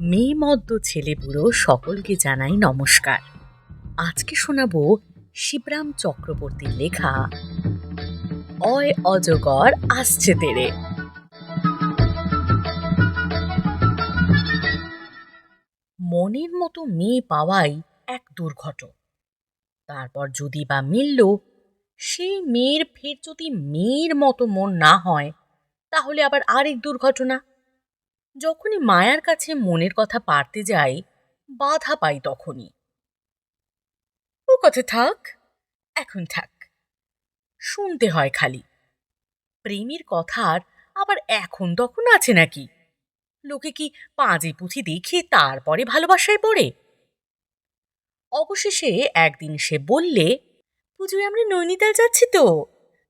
মেয়ে মদ্য ছেলে বুড়ো সকলকে জানাই নমস্কার। আজকে শোনাবো শিবরাম চক্রবর্তীর লেখা, অয় অজগর আসছে তেরে। মনের মতো মেয়ে পাওয়াই এক দুর্ঘট তারপর যদি বা মিলল সেই মেয়ের ফের যদি মেয়ের মতো মন না হয়, তাহলে আবার আরেক দুর্ঘটনা। যখনই মায়ার কাছে মনের কথা পারতে যাই, বাধা পাই তখনই। ও কথা থাক, এখন থাক। শুনতে হয় খালি। প্রেমের কথার আবার এখন তখন আছে নাকি? লোকে কি পাঁজে পুঁথি দেখে তারপরে ভালোবাসায় পড়ে? অবশেষে একদিন সে বললে, পুজোয় আমরা নৈনিতাল যাচ্ছি তো।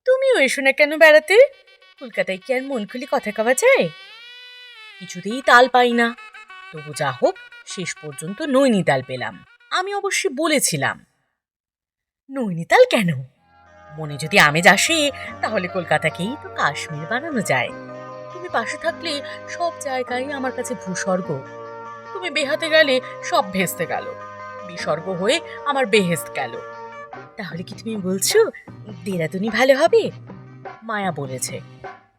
তুমিও এসো না কেন বেড়াতে? কলকাতায় কি আর মন খুলি কথা কওয়া যায়? কিছুতেই তাল পাই না। তবু যা হোক, শেষ পর্যন্ত নৈনিতাল পেলাম। আমি অবশ্যই বলেছিলাম। নৈনিতাল কেন? মনে যদি আমেজ আসে, তাহলে কলকাতাকেই তো কাশ্মীর বানানো যায়। তুমি পাশে থাকলে সব জায়গায় আমার কাছে ভূস্বর্গ। তুমি বেহাতে গেলে সব ভেস্তে গেল। বিসর্গ হয়ে আমার বেহেস্ত গেল। তাহলে কি তুমি বলছো, দেরাদুনি ভালো হবে? মায়া বলেছে।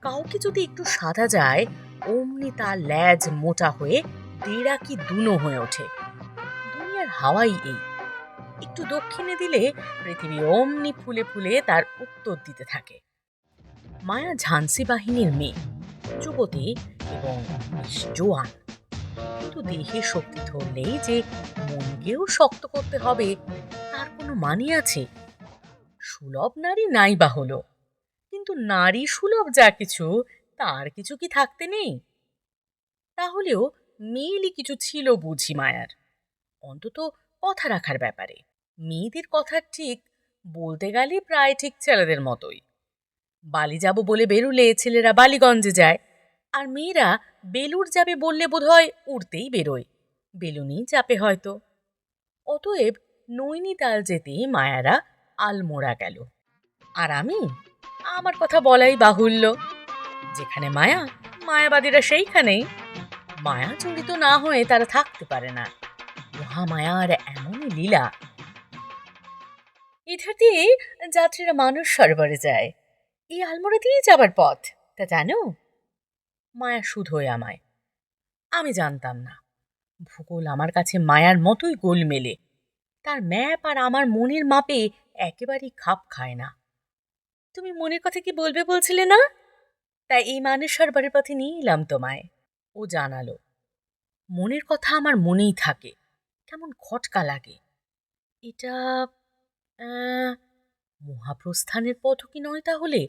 কাউকে যদি একটু সাদা যায় অমনি তার ল্যাজ মোটা হয়ে দেড়া কি দুনো হয়ে ওঠে। দুনিয়ার হাওয়াই এই। একটু দক্ষিণে দিলে পৃথিবী অমনি ফুলে ফুলে তার উত্তর দিতে থাকে। মায়া ঝান্সি বাহিনীর মেয়ে, যুবতী এবং জোয়ান। কিন্তু দেহে শক্তি ধরলেই যে মনকেও শক্ত করতে হবে, তার কোনো মানি আছে? সুলভ নারী নাই বা হলো কিন্তু নারী সুলভ যা কিছু তার কিছু কি থাকতে নেই? তাহলেও মেয়েলি কিছু ছিল বুঝি মায়ার। অন্তত কথা রাখার ব্যাপারে। মেয়েদের কথা ঠিক বলতে গেলে প্রায় ঠিক ছেলেদের মতোই। বালি যাব বলে বেরুলে ছেলেরা বালিগঞ্জে যায়। আর মেয়েরা বেলুর যাবে বললে বোধহয় উড়তেই বেরোয়। বেলুনি চাপে হয়তো। অতএব নৈনিতাল যেতে মায়ারা আলমোড়া গেল। আর আমি? আমার কথা বলাই বাহুল্য। যেখানে মায়া, মায়াবাদীরা সেইখানেই। মায়া জড়িত না হয়ে তারা থাকতে পারে না। মহামায়ার এমনই লীলা। এধার দিয়ে যাত্রীরা মানুষ সরোবরে যায়। এই আলমোড়া দিয়ে যাবার পথ, তা জানো? মায়া শুধোয় আমায়। আমি জানতাম না। ভূগোল আমার কাছে মায়ার মতোই গোল মেলে তার ম্যাপ আর আমার মনের মাপে একেবারেই খাপ খায় না। তুমি মনের কথা কি বলবে বলছিলে না? তাই এই মানুষ বাড়ির পথে নিয়ে এলাম তোমায়। ও জানালো, মনের কথা আমার মনেই থাকে, কেমন খটকা লাগে। এটা মহাপ্রস্থানের পথ কি নয় তাহলে?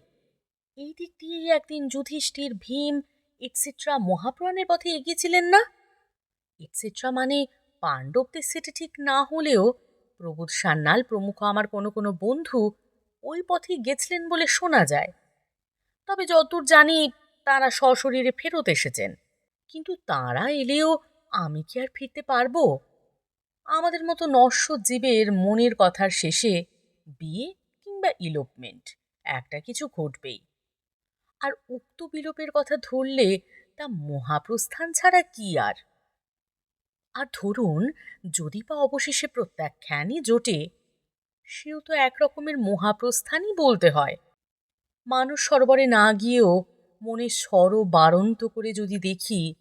এই দিক দিয়েই একদিন যুধিষ্ঠির, ভীম এটসেট্রা মহাপ্রাণের পথে এগিয়েছিলেন না? এটসেট্রা মানে পাণ্ডবদের সেটা ঠিক না হলেও প্রবোধ সান্যাল প্রমুখ আমার কোনো কোনো বন্ধু ওই পথে গেছিলেন বলে শোনা যায়। তবে যতদূর জানি তারা সশরীরে ফেরত এসেছেন। কিন্তু তারা এলেও আমি কি আর ফিরতে পারব? আমাদের মতো নশ্বর জীবের মনের কথার শেষে বিয়ে কিংবা ইলোপমেন্ট একটা কিছু ঘটবেই। আর উক্ত বিলোপের কথা ধরলে তা মহাপ্রস্থান ছাড়া কি আর? আর ধরুন, যদি বা অবশেষে প্রত্যাখ্যানই জোটে, সেও তো এক রকমের মহাপ্রস্থানই বলতে হয়। মানুষ সরোবরে না গিয়েও মনে স্বর বারন্ত করে যদি দেখি,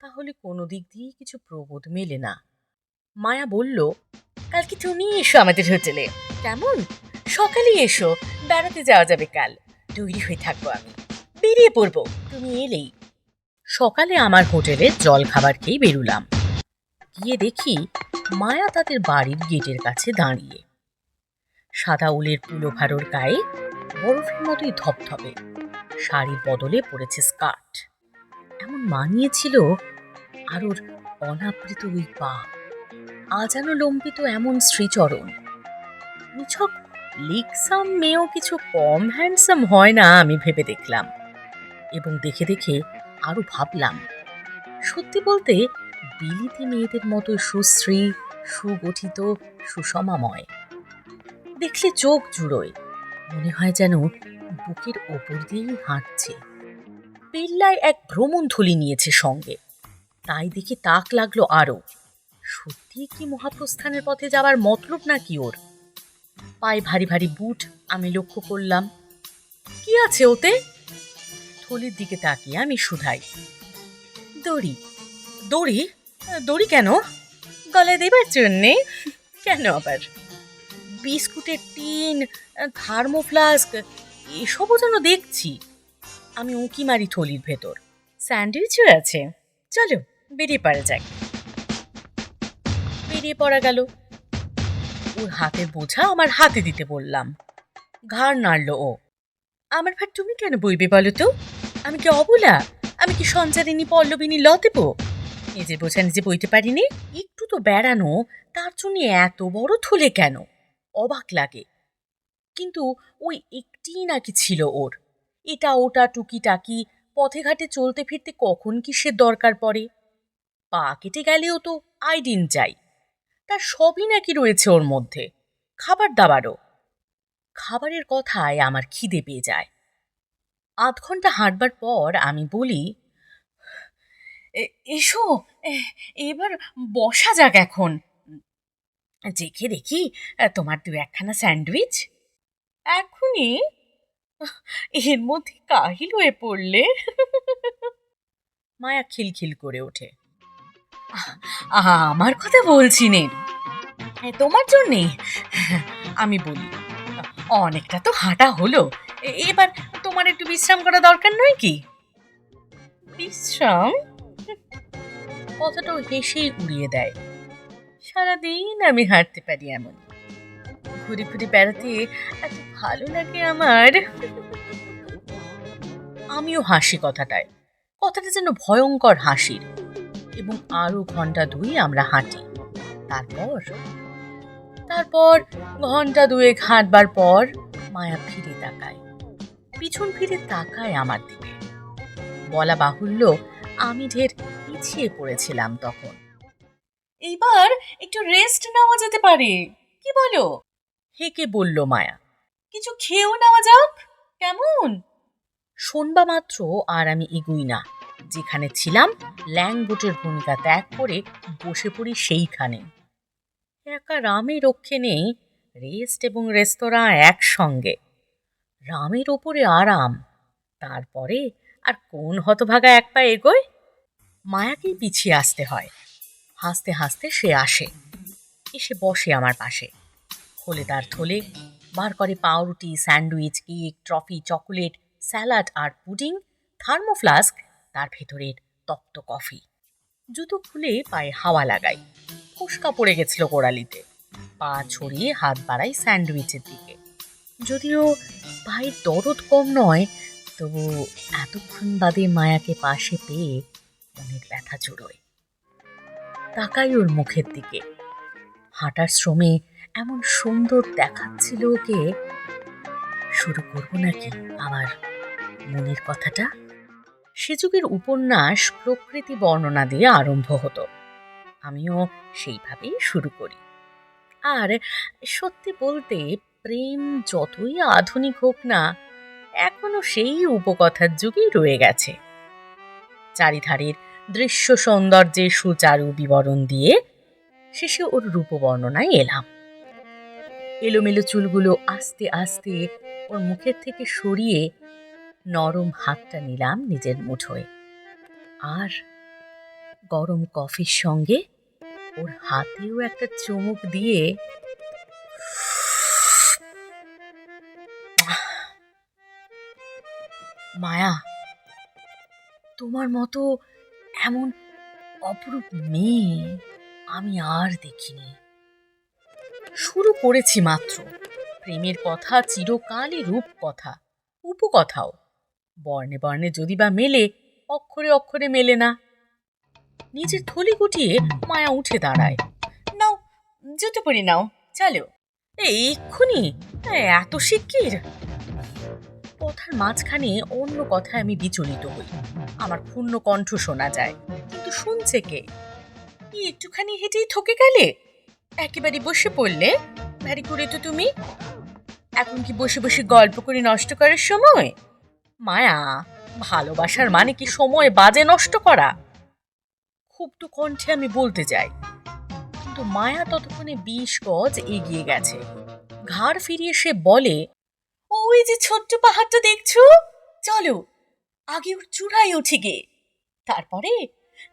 তাহলে কোনো দিক দিয়েই কিছু প্রবোধ মেলে না। মায়া বলল, কালকে তুমি এসো আমাদের হোটেলে। কেমন? সকালেই এসো, বেড়াতে যাওয়া যাবে কাল। তৈরি হয়ে থাকব আমি। বেরিয়ে পড়ব, তুমি এলেই। সকালে আমার হোটেলে জল খাবার খেয়ে বেরুলাম। গিয়ে দেখি মায়া তাদের বাড়ির গেটের কাছে দাঁড়িয়ে। সাদা উলের পুলোভারোর গায়ে বরফের মতোই ধপধপে। শাড়ির বদলে পড়েছে স্কার্ট। এমন মানিয়েছিল আর ওর অনাবৃত ওই পা। আজানো লম্বিত এমন শ্রীচরণ। নিছক লিকসাম মেয়েও কিছু কম হ্যান্ডসাম হয় না, আমি ভেবে দেখলাম। এবং দেখে দেখে আরও ভাবলাম, সত্যি বলতে বিলিতি মেয়েদের মতো সুশ্রী, সুগঠিত, সুষমাময়। দেখলে চোখ জুড়োয়। মনে হয় যেন বুকের ওপর দিয়েই হাঁটছে। পেল্লায় এক ভ্রমণ থলি নিয়েছে সঙ্গে। তাই দেখে তাক লাগল আরও। সত্যি কি মহাপ্রস্থানের পথে যাওয়ার মতলব নাকি ওর? পায়ে ভারী ভারী বুট আমি লক্ষ্য করলাম। কি আছে ওতে? থলির দিকে তাকিয়ে আমি শুধাই দড়ি। দড়ি? দড়ি কেন? গলায় দেবার জন্যে? কেন আবার? বিস্কুটের টিন থার্মো ফ্লাস্ক এসবও যেন দেখছি। আমি উঁকি মারি থলির ভেতর। স্যান্ডউইচও আছে। চলো, বেরিয়ে পড়া যাক। বেরিয়ে পড়া গেল। ওর হাতের বোঝা আমার হাতে দিতে বললাম। ঘাড় নাড়ল ও। আমার ভার তুমি কেন বইবে বলো তো? আমি কি অবলা? আমি কি সঞ্চারিনী পল্লবিনী লতেব? নিজের বোঝা নিজে বইতে পারিনি। একটু তো বেড়ানো, তার জন্য এত বড় থলে কেন? অবাক লাগে। কিন্তু ওই একটিই নাকি ছিল ওর? এটা ওটা টুকিটাকি পথে ঘাটে চলতে ফিরতে কখন কিসের দরকার পড়ে? পা কেটে গেলেও তো আইডিন চাই। তার সবই নাকি রয়েছে ওর মধ্যে? খাবার দাবারও। খাবারের কথায় আমার খিদে পেয়ে যায়। আধ ঘণ্টা হাঁটবার পর আমি বলি, "এ- এসো এবার বসা যাক এখন। দেখে দেখি তোমার দু একখানা স্যান্ডউইচ। এখনই? এর মধ্যে কাহিল হয়ে পড়লে। মায়া খিলখিল করে ওঠে। আমার কথা বলছি নে। তোমার জন্যে? আমি বলি, অনেকটা তো হাঁটা হলো। এবার তোমার একটু বিশ্রাম করা দরকার নয় কি? বিশ্রাম? কথাটাও হেসেই উড়িয়ে দেয়। সারাদিন আমি হাঁটতে পারি এমন। ঘুরে ঘুরে বেড়াতে এত ভালো লাগে আমার। আমিও হাসি কথাটায়। কথাটা যেন ভয়ঙ্কর হাসির। এবং আরও ঘণ্টা দুই আমরা হাঁটি। তারপর? তারপর ঘণ্টা দুয়েক হাঁটবার পর মায়া ফিরে তাকায়। পিছন ফিরে তাকায় আমার দিকে। বলা বাহুল্য আমি ঢের পিছিয়ে পড়েছিলাম তখন। এইবার একটু রেস্ট নেওয়া যেতে পারে। কি বলো? হেকে বলল মায়া। কিছু খেয়েও নেওয়া যাক? কেমন? শোনবা মাত্র আর আমি এগুই না। যেখানে ছিলাম ল্যাংবোটের ভূমিকা ত্যাগ করে বসে পড়ি সেইখানে। একা রামে রক্ষে নেই রেস্ট এবং রেস্তোরাঁ একসঙ্গে। রামের ওপরে আরাম। তারপরে আর কোন হতভাগা এক পা এগোয়? মায়াকেই পিছিয়ে আসতে হয়। হাসতে হাসতে সে আসে। এসে বসে আমার পাশে। খোলে তার থলে, বার করে পাউরুটি, sandwich, cake, trophy, chocolate, salad আর পুডিং, থার্মোফ্লাস্ক, তার ভেতরের তপ্ত কফি। জুতো খুলে পায়ে হাওয়া লাগাই। ফুসকা পড়ে গেছিল গোড়ালিতে। পা ছড়িয়ে হাত বাড়াই স্যান্ডউইচের দিকে। যদিও পায়ের দরদ কম নয়, তবু এতক্ষণ বাদে মায়াকে পাশে পেয়ে মনের ব্যথা জুড়োয় তাকাই ওর মুখের দিকে। হাঁটার শ্রমে এমন সুন্দর দেখাচ্ছিল ওকে। শুরু করব নাকি আমার মনের কথাটা? সে যুগের উপন্যাস প্রকৃতি বর্ণনা দিয়ে আরম্ভ হতো। আমিও সেইভাবেই শুরু করি। আর সত্যি বলতে প্রেম যতই আধুনিক হোক না, এখনও সেই উপকথার যুগেই রয়ে গেছে। চারিধারের দৃশ্য সৌন্দর্যের সুচারু বিবরণ দিয়ে শেষে ওর রূপবর্ণনায় এলাম। এলোমেলো চুলগুলো আস্তে আস্তে ওর মুখের থেকে সরিয়ে নরম হাতটা নিলাম নিজের মুঠোয়। আর গরম কফির সঙ্গে ওর হাতেও একটা চুমুক দিয়ে মায়া, তোমার মতো এমন অপরূপ মেয়ে আমি আর দেখিনি। শুরু করেছি মাত্র। প্রেমের কথা চিরকালই রূপ কথা উপকথাও। বর্ণে বর্ণে যদি বা মেলে, অক্ষরে অক্ষরে মেলে না। নিজের থলি গুটিয়ে মায়া উঠে দাঁড়ায়। নাও, জুতো পরি নাও, চলো। এক্ষুনি? এত শিগগির? কথার মাঝখানে অন্য কথায় আমি বিচলিত হই। আমার ক্ষুণ্ণ কণ্ঠ শোনা যায়, কিন্তু শুনছে কে? এই একটুখানি হেঁটেই থকে গেলে? একেবারে বসে পড়লে? ভারী করে তো তুমি? এখন কি বসে বসে গল্প করে নষ্ট করার সময়? মায়া, ভালোবাসার মানে কি সময় বাজে নষ্ট করা? খুব তো কণ্ঠে আমি বলতে যাই, কিন্তু মায়া ততক্ষণে বিশ গজ এগিয়ে গেছে। ঘাড় ফিরিয়ে সে বলে ওই যে ছোট্ট পাহাড়টা দেখছ? চলো, আগে ওর চূড়ায় উঠে গে। তারপরে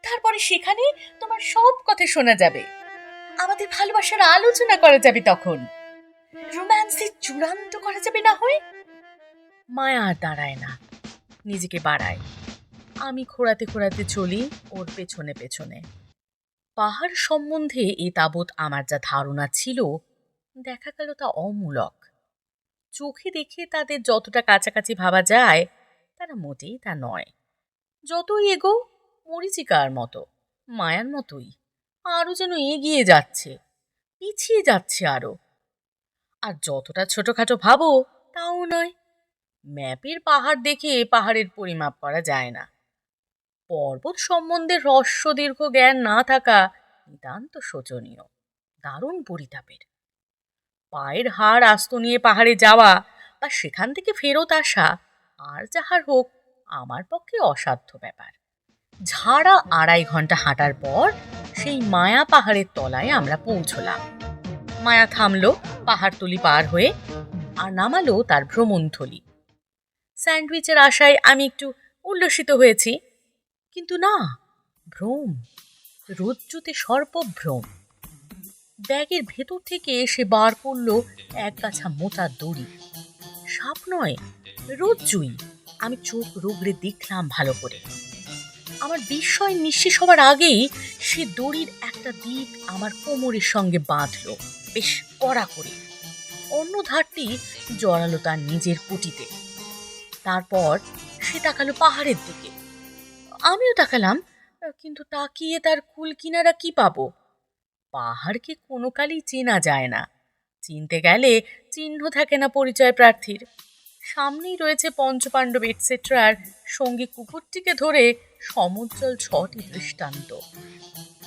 তারপরে সেখানে তোমার সব কথা শোনা যাবে। আমাদের ভালোবাসার আলোচনা করা যাবে তখন। রোম্যান্সের চূড়ান্ত করা যাবে না হয় মায়া আর দাঁড়ায় না, নিজেকে বাড়ায়। আমি খোঁড়াতে খোঁড়াতে চলি ওর পেছনে পেছনে। পাহাড় সম্বন্ধে এ তাবৎ আমার যা ধারণা ছিল, দেখা গেল তা অমূলক। চোখে দেখে তাদের যতটা কাছাকাছি ভাবা যায়, তারা মোটেই তা নয়। যতই এগো, মরিচিকার মতো, মায়ার মতোই, আরও যেন এগিয়ে যাচ্ছে, পিছিয়ে যাচ্ছে আরও। আর যতটা ছোটখাটো ভাবো, তাও নয়, ম্যাপের পাহাড় দেখে পাহাড়ের পরিমাপ করা যায় না। পর্বত সম্বন্ধে হ্রস্ব দীর্ঘ জ্ঞান না থাকা নিতান্ত শোচনীয়, দারুণ পরিতাপের। পায়ের হাড় আস্ত নিয়ে পাহাড়ে যাওয়া বা সেখান থেকে ফেরত আসা, আর যাহার হোক, আমার পক্ষে অসাধ্য ব্যাপার। ঝাড়া আড়াই ঘণ্টা হাঁটার পর সেই মায়া পাহাড়ের তলায় আমরা পৌঁছলাম। মায়া থামলো, পাহাড়তলি পার হয়ে, আর নামালো তার ভ্রমণথলি। স্যান্ডউইচের আশায় আমি একটু উল্লসিত হয়েছি। কিন্তু না, ভ্রম রজ্জুতে সর্বভ্রম। ব্যাগের ভেতর থেকে সে বার করল এক গাছা মোটা দড়ি। সাপ নয় রজ্জুই আমি চোখ রোগড়ে দেখলাম ভালো করে। আমার বিস্ময় নিঃশেষ হওয়ার আগেই সে দড়ির একটা দিক আমার কোমরের সঙ্গে বাঁধলো, বেশ কড়া করে। অন্য ধারটি জড়ালো তার নিজের পুটিতে। তারপর সে তাকালো পাহাড়ের দিকে। আমিও তাকালাম, কিন্তু তাকিয়ে তার কুল কিনারা কি পাবো? পাহাড়কে কোনো কালই চেনা যায় না। চিনতে গেলে চিহ্ন থাকে না পরিচয় প্রার্থীর। সামনেই রয়েছে পঞ্চপাণ্ডব এটসেট্রার সঙ্গী কুকুরটিকে ধরে সমুজ্জ্বল ছটি দৃষ্টান্ত।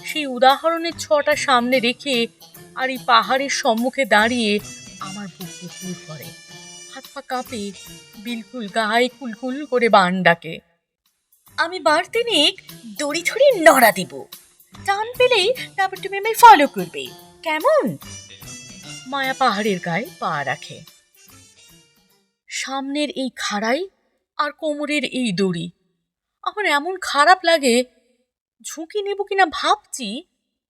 সেই উদাহরণের ছটা সামনে রেখে আর এই পাহাড়ের সম্মুখে দাঁড়িয়ে আমার বুক বুকুর করে। হাত পা কাঁপে, বিলকুল গায়ে কুলকুল করে বান ডাকে। আমি বাড়তে নিক দড়ি ধরে নড়া দিব। টান পেলেই তারপর তুমি আমায় ফলো করবে। কেমন? মায়া পাহাড়ের গায়ে পা রাখে। সামনের এই খাড়াই আর কোমরের এই দড়ি। আমার এমন খারাপ লাগে, ঝুঁকি নেব কিনা ভাবছি,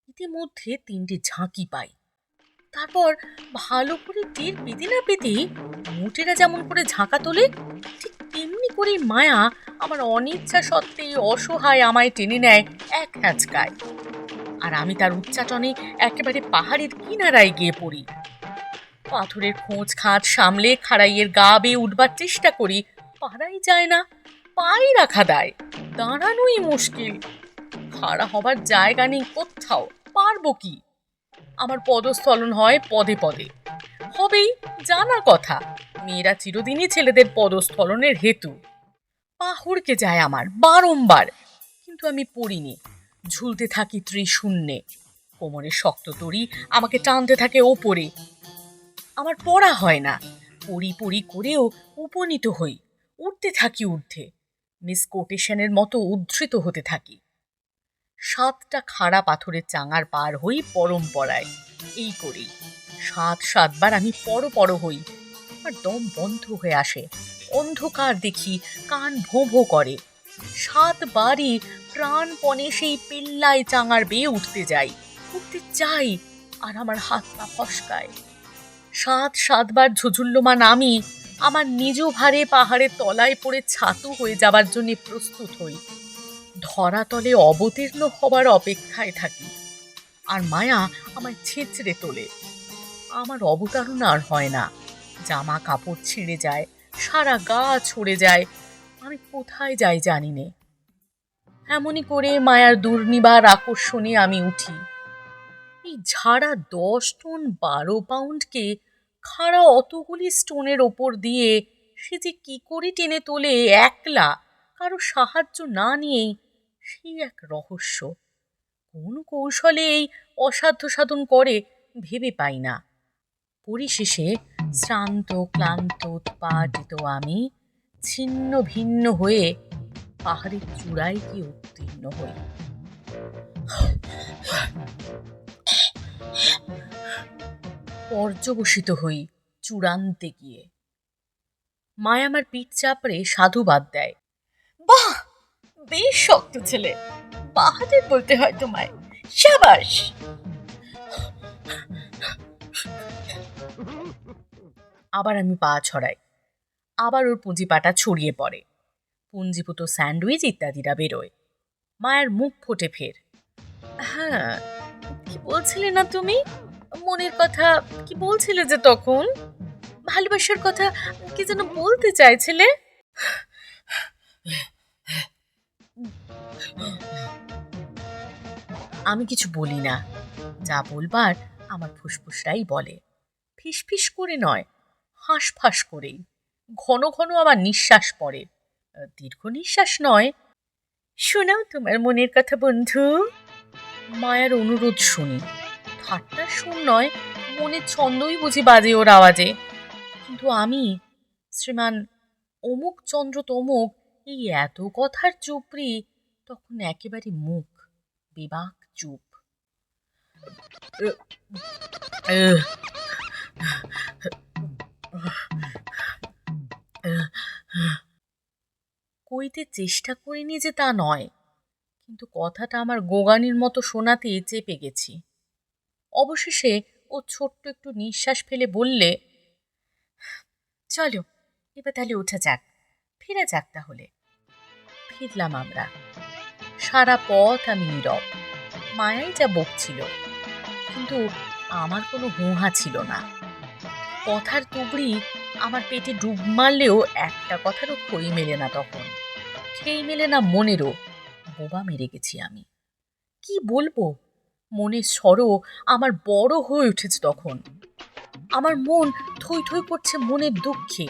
ইতিমধ্যে তিনটে ঝাঁকি পাই। তারপর ভালো করে টের পেতে না পেতে মোটেরা যেমন করে ঝাঁকা তোলে, ঠিক করে মায়া আমার অনিচ্ছা সত্ত্বেই অসহায় আমায় টেনে নেয় এক হ্যাঁচকায়। আর আমি তার উচ্চাটনে একেবারে পাহাড়ের কিনারায় গিয়ে পড়ি। পাথরের খোঁজ খাঁজ সামলে খাড়াইয়ের গা বেয়ে উঠবার চেষ্টা করি, পারাই যায় না, পাই রাখা দেয়, দাঁড়ানোই মুশকিল। খাড়া হবার জায়গা নেই কোথাও, পারব কি? আমার পদস্থলন হয় পদে পদে। হবেই জানা কথা। মেয়েরা চিরদিনই ছেলেদের পদস্থলনের হেতু। পাহড়কে যায় আমার, বারংবার। কিন্তু আমি পড়িনি, ঝুলতে থাকি ত্রিশূন্যে। কোমরের শক্ত তরি আমাকে টানতে থাকে ওপরে। আমার পড়া হয় না, পড়ি পড়ি করেও উপনীত হই, উঠতে থাকি ঊর্ধ্বে। মিস কোটেশনের মতো উদ্ধৃত হতে থাকি। সাতটা খাড়া পাথরের চাঙার পার হই পরম্পরায়। এই করেই সাত সাতবার আমি পর পর হই, আর দম বন্ধ হয়ে আসে। অন্ধকার দেখি, কান ভোঁ ভোঁ করে। সাতবারই প্রাণপণে সেই পেল্লায় চাঙার বেয়ে উঠতে যাই, উঠতে চাই, আর আমার হাত পা ফসকায়। সাত সাতবার ঝুঝুল্যমান আমি আমার নিজ ভারে পাহাড়ের তলায় পড়ে ছাতু হয়ে যাবার জন্য প্রস্তুত হই। ধরাতলে অবতীর্ণ হবার অপেক্ষায় থাকি। আর মায়া আমায় ছেঁচড়ে তোলে। আমার অবতারণ আর হয় না। জামা কাপড় ছিঁড়ে যায়, সারা গা ছড়ে যায়, আমি কোথায় যাই জানি নে। এমনই করে মায়ার দুর্নিবার আকর্ষণে আমি উঠি। এই ঝাড়া দশ টন বারো পাউন্ডকে খাড়া অতগুলি স্টোনের ওপর দিয়ে সে যে কি করে টেনে তোলে একলা, কারও সাহায্য না নিয়েই সেই এক রহস্য। কোন কৌশলে এই অসাধ্য সাধন করে ভেবে পাই না। পরিশেষে শ্রান্ত, ক্লান্ত, উৎপাদিত আমি ছিন্ন ভিন্ন হয়ে পাহাড়ের চূড়ায় গিয়ে উত্তীর্ণ হই। পর্যবসিত হই চূড়ান্তে গিয়ে। মায়ামার পিঠ চাপড়ে সাধু বাদ দেয়। বাহ! বেশ শক্ত ছেলে। বাহাদুর বলতে হয় তোমায়। সাবাস! আবার আমি পা ছড়াই। আবার ওর পুঁজিপাটা ছড়িয়ে পড়ে। পুঞ্জিপুত স্যান্ডউইচ ইত্যাদিরা বেরোয়। মায়ের মুখ ফোটে ফের। হ্যাঁ কি বলছিলে না তুমি? মনের কথা কি বলছিলে যে তখন? ভালোবাসার কথা কি যেন বলতে চাইছিলে? আমি কিছু বলি না। যা বলবার আমার ফুসফুসটাই বলে। ফিসফিস করে নয়, হাঁসফাঁস করেই। ঘন ঘন আমার নিঃশ্বাস পড়ে। দীর্ঘ নিঃশ্বাস নয়। শোনাও তোমার মনের কথা, বন্ধু। মায়ের অনুরোধ শুনি। ঠাট্টা শুন নয় মনের ছন্দই বুঝি বাজে ওর আওয়াজে। কিন্তু আমি, শ্রীমান অমুক চন্দ্র তমুক, এই এত কথার চুপড়ি তখন একেবারে মুখ বিবাক চুপ। কইতে চেষ্টা করিনি যে তা নয়, কিন্তু কথাটা আমার গোগানির মতো শোনাতে চেপে গেছি। অবশেষে ও ছোট্ট একটু নিঃশ্বাস ফেলে বললে, চলো, এবার তাহলে ওঠা যাক, ফেরা যাক তাহলে। ফিরলাম আমরা। সারা পথ আমি নীরব। মায়াই যা বকছিল কিন্তু আমার কোনো হুঁহা ছিল না। কথার তুবড়ি আমার পেটে ডুব মারলেও একটা কথারও খই মেলে না তখন। খেই মেলে না মনেরও বোবা মেরে গেছি আমি। কি বলব? মনের স্বরও আমার বড় হয়ে উঠেছে তখন। আমার মন থই থই করছে মনের দুঃখে।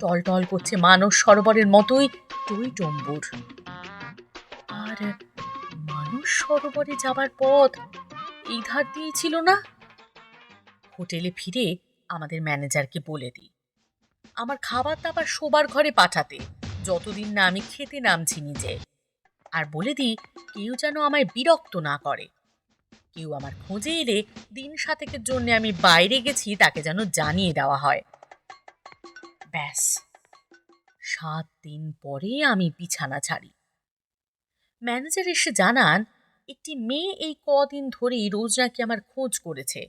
টলটল করছে মানস সরোবরের মতোই টই টম্বুর। আর মানুষ সরোবরে যাবার পথ। এই ধার দিয়ে ছিল না? হোটেলে ফিরে আমাদের ম্যানেজারকে বলে দিই, আমার খাবার দাবার শোবার ঘরে পাঠাতে, যতদিন না আমি খেতে নামছি নিজে। আর বলে দিই, কেউ যেন আমায় বিরক্ত না করে। কেউ আমার খোঁজে এলে দিন সাতেকের জন্য আমি বাইরে গেছি, তাকে যেন জানিয়ে দেওয়া হয়। ব্যাস, সাত দিন পরে আমি বিছানা ছাড়ি। ম্যানেজার এসে জানান, একটি মেয়ে এই কদিন ধরেই রোজ নাকি আমার খোঁজ করেছে।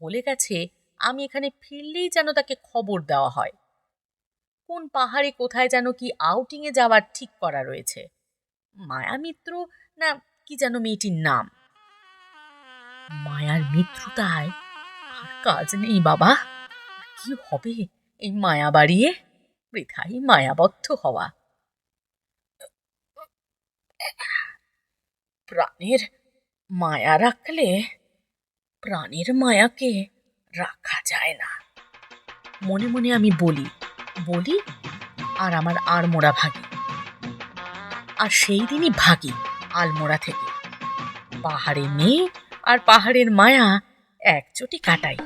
বলে গেছে, আমি এখানে ফিরলেই যেন তাকে খবর দেওয়া হয়। কোন পাহাড়ে কোথায় যেন কি আউটিংয়ে যাওয়ার ঠিক করা রয়েছে। মায়া মিত্র না কি যেন মেয়েটির নাম? মায়ার মিত্রতায়? আর কাজ নেই বাবা। কি হবে এই মায়া বাড়িয়ে বৃথাই মায়াবদ্ধ হওয়া। প্রাণের মায়া রাখলে প্রাণের মায়াকে রাখা যায় না মনে মনে আমি বলি বলি আর আমার আড়মোড়া ভাগি আর সেই দিনই ভাগি আলমোড়া থেকে পাহাড়ে মেয়ে আর পাহাড়ের মায়া একচোটি কাটাই